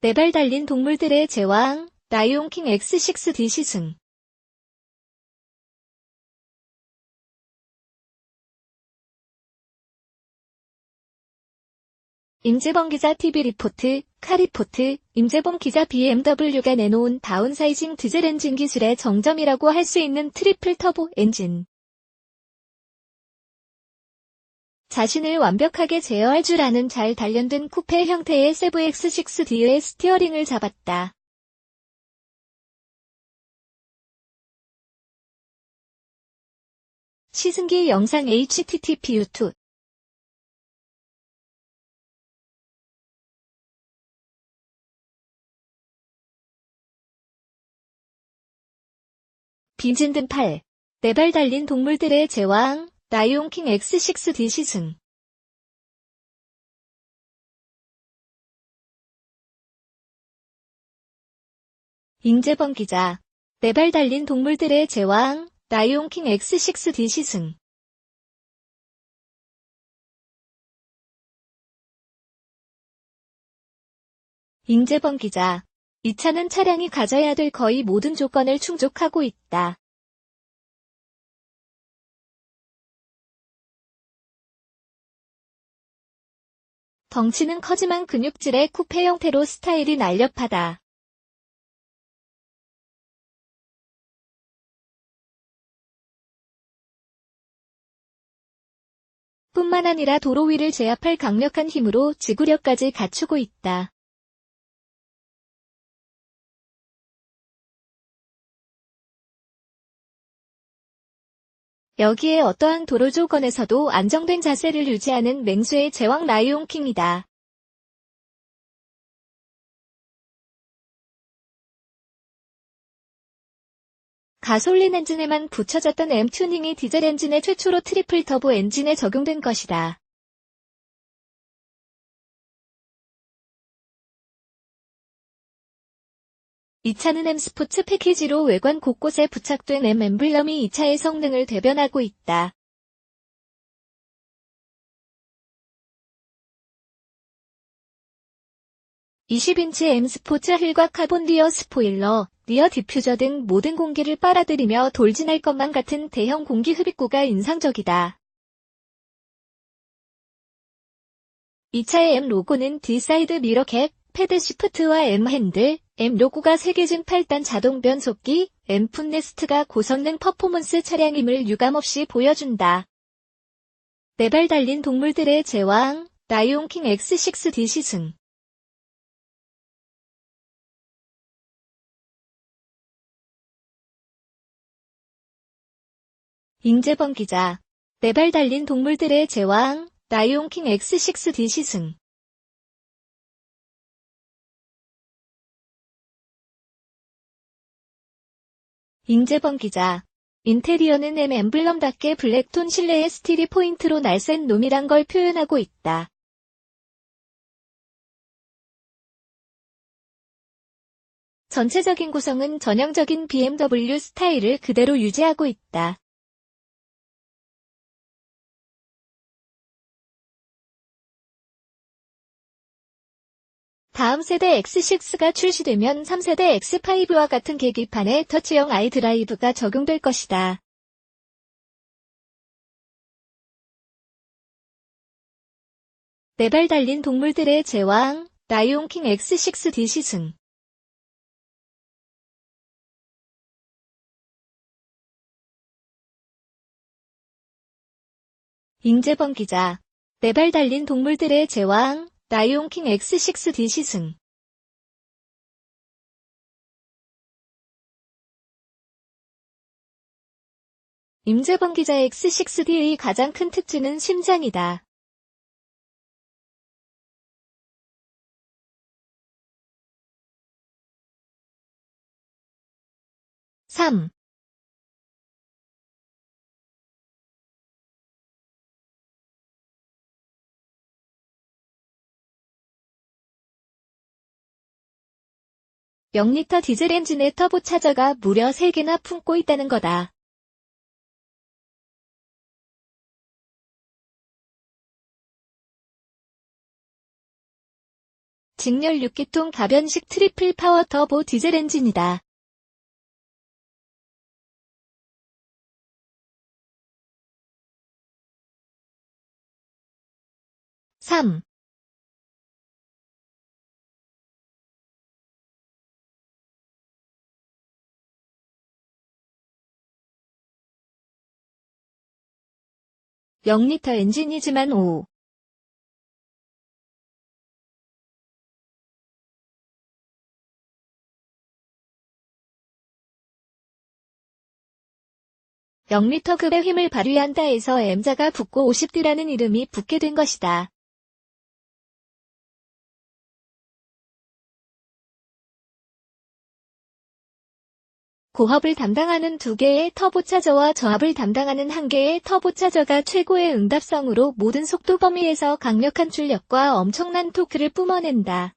네 발 달린 동물들의 제왕, 라이온킹 X6D 시승. 임재범 기자 TV 리포트, 카리포트, 임재범 기자 BMW가 내놓은 다운사이징 디젤 엔진 기술의 정점이라고 할 수 있는 트리플 터보 엔진. 자신을 완벽하게 제어할 줄 아는 잘 단련된 쿠페 형태의 세브 X6D의 스티어링을 잡았다. 시승기 영상 http://u2 빈진 등 8. 네 발 달린 동물들의 제왕, 라이온킹 X6D 시승. 임재범 기자. 네 발 달린 동물들의 제왕, 라이온킹 X6D 시승. 임재범 기자. 이 차는 차량이 가져야 될 거의 모든 조건을 충족하고 있다. 덩치는 커지만 근육질의 쿠페 형태로 스타일이 날렵하다. 뿐만 아니라 도로 위를 제압할 강력한 힘으로 지구력까지 갖추고 있다. 여기에 어떠한 도로 조건에서도 안정된 자세를 유지하는 맹수의 제왕 라이온킹이다. 가솔린 엔진에만 붙여졌던 M 튜닝이 디젤 엔진의 최초로 트리플 터보 엔진에 적용된 것이다. 이 차는 M 스포츠 패키지로 외관 곳곳에 부착된 M 엠블럼이 이 차의 성능을 대변하고 있다. (20인치) M 스포츠 휠과 카본 리어 스포일러, 리어 디퓨저 등 모든 공기를 빨아들이며 돌진할 것만 같은 대형 공기 흡입구가 인상적이다. 이 차의 M 로고는 D사이드 미러 캡, 패드 시프트와 M 핸들, M 로고가 새겨진 8단 자동 변속기, M 풋네스트가 고성능 퍼포먼스 차량임을 유감없이 보여준다. 네 발 달린 동물들의 제왕, 라이온킹 X6D 시승. 임재범 기자. 네 발 달린 동물들의 제왕, 라이온킹 X6D 시승. 임재범 기자. 인테리어는 M 엠블럼답게 블랙톤 실내의 스틸이 포인트로 날쌘 놈이란 걸 표현하고 있다. 전체적인 구성은 전형적인 BMW 스타일을 그대로 유지하고 있다. 다음 세대 X6가 출시되면 3세대 X5와 같은 계기판에 터치형 아이드라이브가 적용될 것이다. 네 발 달린 동물들의 제왕, 라이온킹 X6D 시승. 임재범 기자. 네 발 달린 동물들의 제왕, 라이온킹 X6D 시승 임재범 기자 X6D의 가장 큰 특징은 심장이다. (3) (0리터) 디젤 엔진의 터보 차저가 무려 3개나 품고 있다는 거다. 직렬 6기통 가변식 트리플 파워 터보 디젤 엔진이다. 3. 0리터 엔진이지만 5. (0리터급의) 힘을 발휘한다 해서 M자가 붙고 50D라는 이름이 붙게 된 것이다. 고합을 담당하는 두 개의 터보차저와 저합을 담당하는 한 개의 터보차저가 최고의 응답성으로 모든 속도 범위에서 강력한 출력과 엄청난 토크를 뿜어낸다.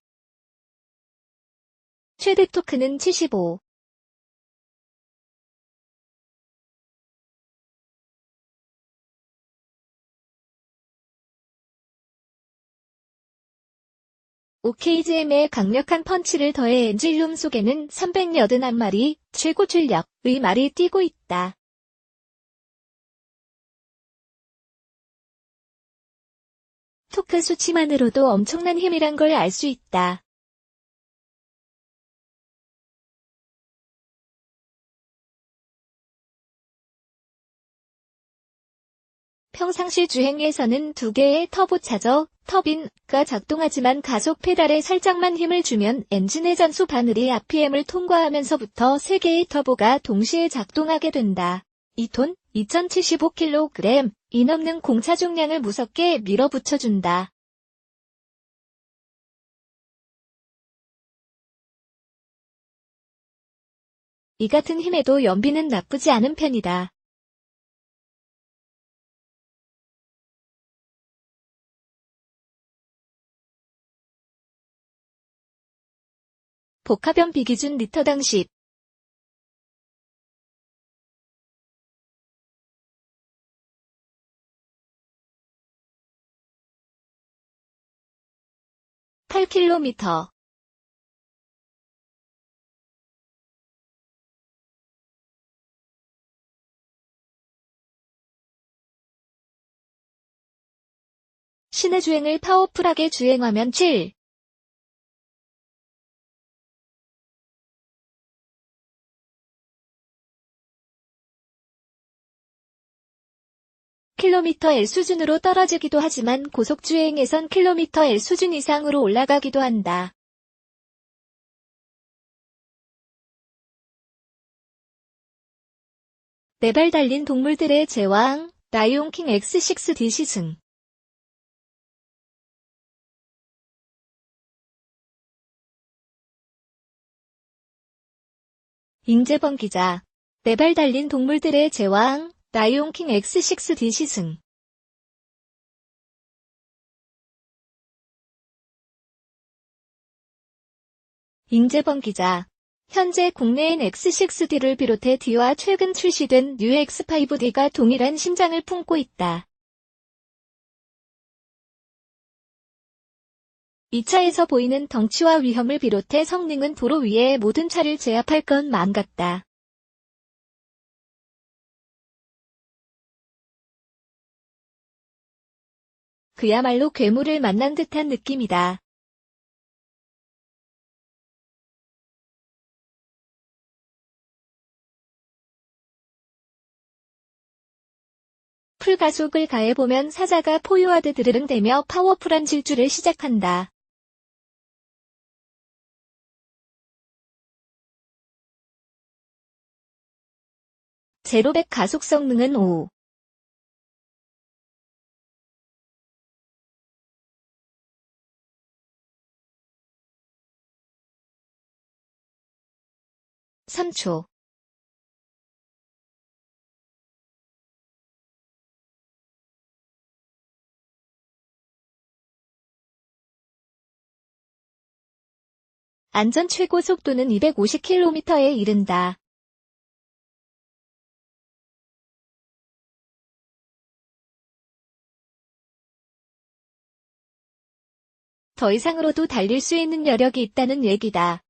최대 토크는 75. OKGM의 강력한 펀치를 더해 엔진룸 속에는 381마리 최고 출력의 말이 뛰고 있다. 토크 수치만으로도 엄청난 힘이란 걸 알 수 있다. 평상시 주행에서는 두 개의 터보차저, 터빈가 작동하지만 가속 페달에 살짝만 힘을 주면 엔진의 전수 바늘이 RPM을 통과하면서부터 세 개의 터보가 동시에 작동하게 된다. 2톤, 2075kg, 이 넘는 공차 중량을 무섭게 밀어붙여준다. 이 같은 힘에도 연비는 나쁘지 않은 편이다. 복합형 비기준 리터당 10 8km 시내 주행을 파워풀하게 주행하면 7 킬로미터 L 수준으로 떨어지기도 하지만 고속주행에선 킬로미터 L 수준 이상으로 올라가기도 한다. 네 발 달린 동물들의 제왕, 라이온킹 X6D 시승 임재범 기자 네 발 달린 동물들의 제왕, 나이온킹 X6D 시승 임재범 기자 현재 국내엔 X6D를 비롯해 D와 최근 출시된 뉴 X5D가 동일한 심장을 품고 있다. 이 차에서 보이는 덩치와 위험을 비롯해 성능은 도로 위에 모든 차를 제압할 것만 같다. 그야말로 괴물을 만난 듯한 느낌이다. 풀가속을 가해보면 사자가 포유하듯 드르릉대며 파워풀한 질주를 시작한다. 제로백 가속 성능은 5. 3초 안전 최고 속도는 250km에 이른다. 더 이상으로도 달릴 수 있는 여력이 있다는 얘기다.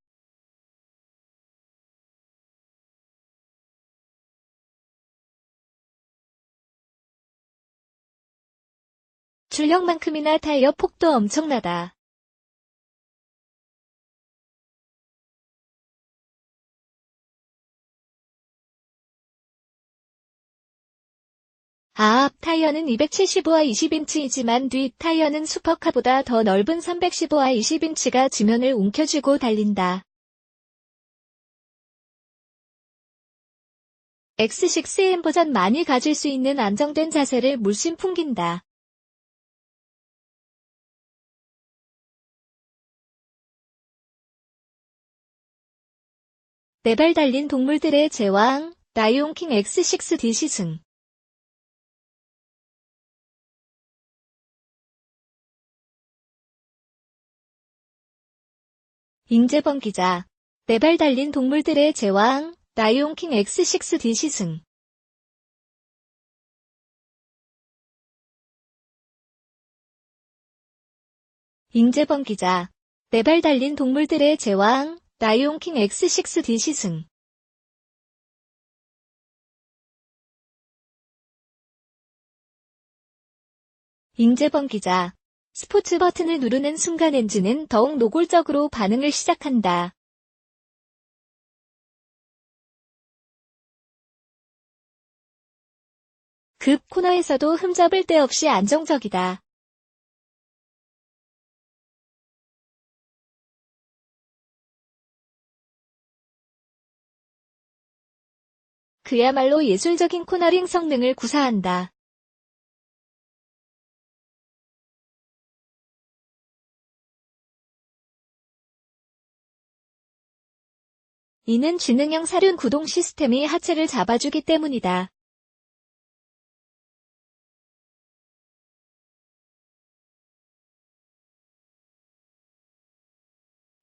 출력만큼이나 타이어 폭도 엄청나다. 앞 타이어는 275와 20인치이지만 뒷 타이어는 슈퍼카보다 더 넓은 315와 20인치가 지면을 움켜쥐고 달린다. X6M 버전 많이 가질 수 있는 안정된 자세를 물씬 풍긴다. 네발 달린 동물들의 제왕, 라이온킹 X6D 시승 임재범 기자. 네발 달린 동물들의 제왕, 라이온킹 X6D 시승. 임재범 기자. 네발 달린 동물들의 제왕, 라이온킹 X6D 시승. 임재범 기자. 스포츠 버튼을 누르는 순간 엔진은 더욱 노골적으로 반응을 시작한다. 급 코너에서도 흠잡을 데 없이 안정적이다. 그야말로 예술적인 코너링 성능을 구사한다. 이는 지능형 사륜 구동 시스템이 하체를 잡아주기 때문이다.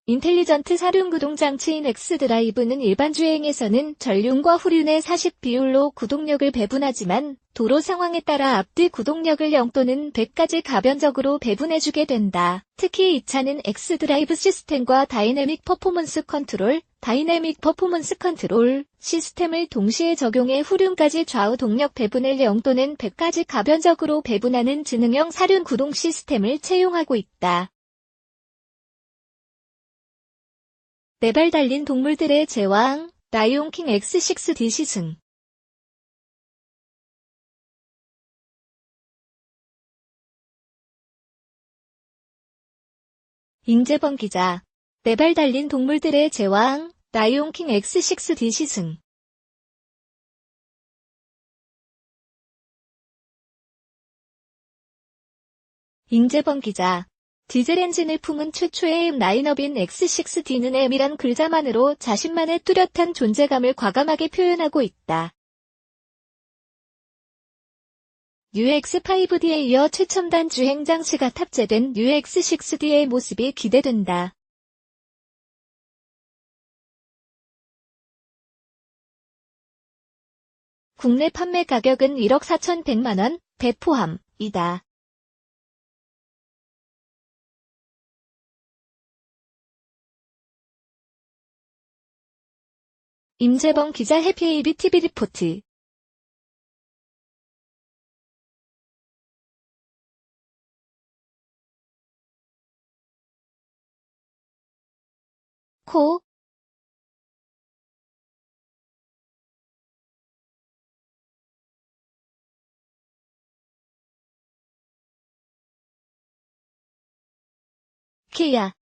인텔리전트 사륜 구동 장치인 X드라이브는 일반 주행에서는 전륜과 후륜의 40 비율로 구동력을 배분하지만 도로 상황에 따라 앞뒤 구동력을 0 또는 100까지 가변적으로 배분해주게 된다. 특히 이 차는 X드라이브 시스템과 다이내믹 퍼포먼스 컨트롤, 다이내믹 퍼포먼스 컨트롤 시스템을 동시에 적용해 후륜까지 좌우 동력 배분을 0 또는 100까지 가변적으로 배분하는 지능형 사륜 구동 시스템을 채용하고 있다. 네 발 달린 동물들의 제왕, 라이온킹 X6D 시승. 임재범 기자. 네 발 달린 동물들의 제왕, 라이온킹 X6D 시승. 임재범 기자. 디젤 엔진을 품은 최초의 M 라인업인 X6D는 M이란 글자만으로 자신만의 뚜렷한 존재감을 과감하게 표현하고 있다. UX5D에 이어 최첨단 주행 장치가 탑재된 UX6D의 모습이 기대된다. 국내 판매 가격은 1억 4,100만원, 배 포함 이다. 임재범 기자 해피에이비 TV 리포트. 코. 키야